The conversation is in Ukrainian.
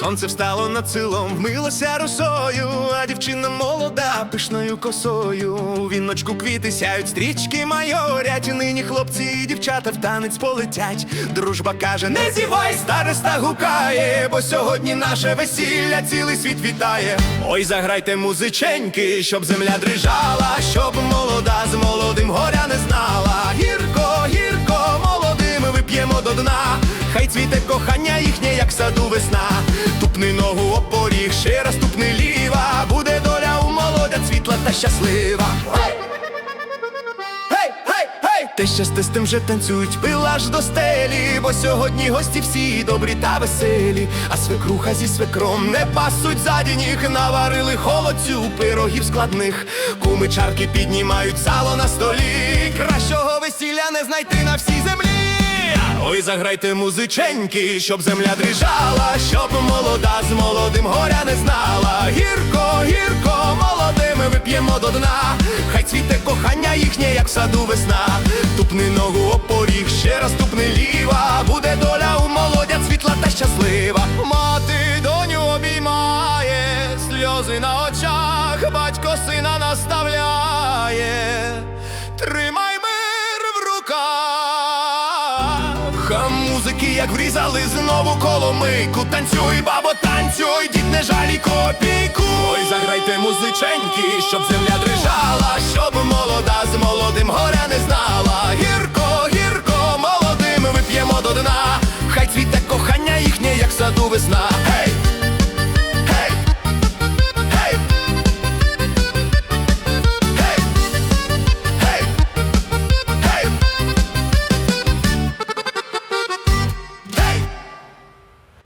Сонце встало над селом, вмилося росою, а дівчина молода, пишною косою. У віночку квіти сяють, стрічки майорять. І нині хлопці і дівчата в танець полетять. Дружба каже, не зівай, староста гукає, бо сьогодні наше весілля цілий світ вітає. Ой, заграйте музиченьки, щоб земля дрижала, щоб молода з молодим горя не знала. Гірко, гірко, молодим вип'ємо до дна. Хай цвіте кохання їхнє, як саду весна. Та щаслива. Гей! Гей, гей, гей! Те щасти з тим же танцюють, пила ж до стелі, бо сьогодні гості всі добрі та веселі, а свекруха зі свекром не пасуть заді ніг, наварили холодцю пирогів складних, куми чарки піднімають сало на столі. Кращого весілля не знайти на всій землі. Ой, заграйте музиченьки, щоб земля дрижала, щоб молода з молодим горя не знала. Молодими вип'ємо до дна. Хай цвіте кохання їхнє, як в саду весна. Тупни ногу об поріг, ще раз тупни ліва. Буде доля у молодя світла та щаслива. Мати доню обіймає, сльози на очах, батько сина наставляє. Тримай мир в руках. А музики, як врізали знову коломийку. Танцюй, бабо, танцюй, дід не жалі копійку. Музиченьки, щоб земля дрижала, щоб молода з молодим горя не знала. Гірко, гірко, молодим вип'ємо до дна. Хай цвіте кохання їхнє, як саду весна.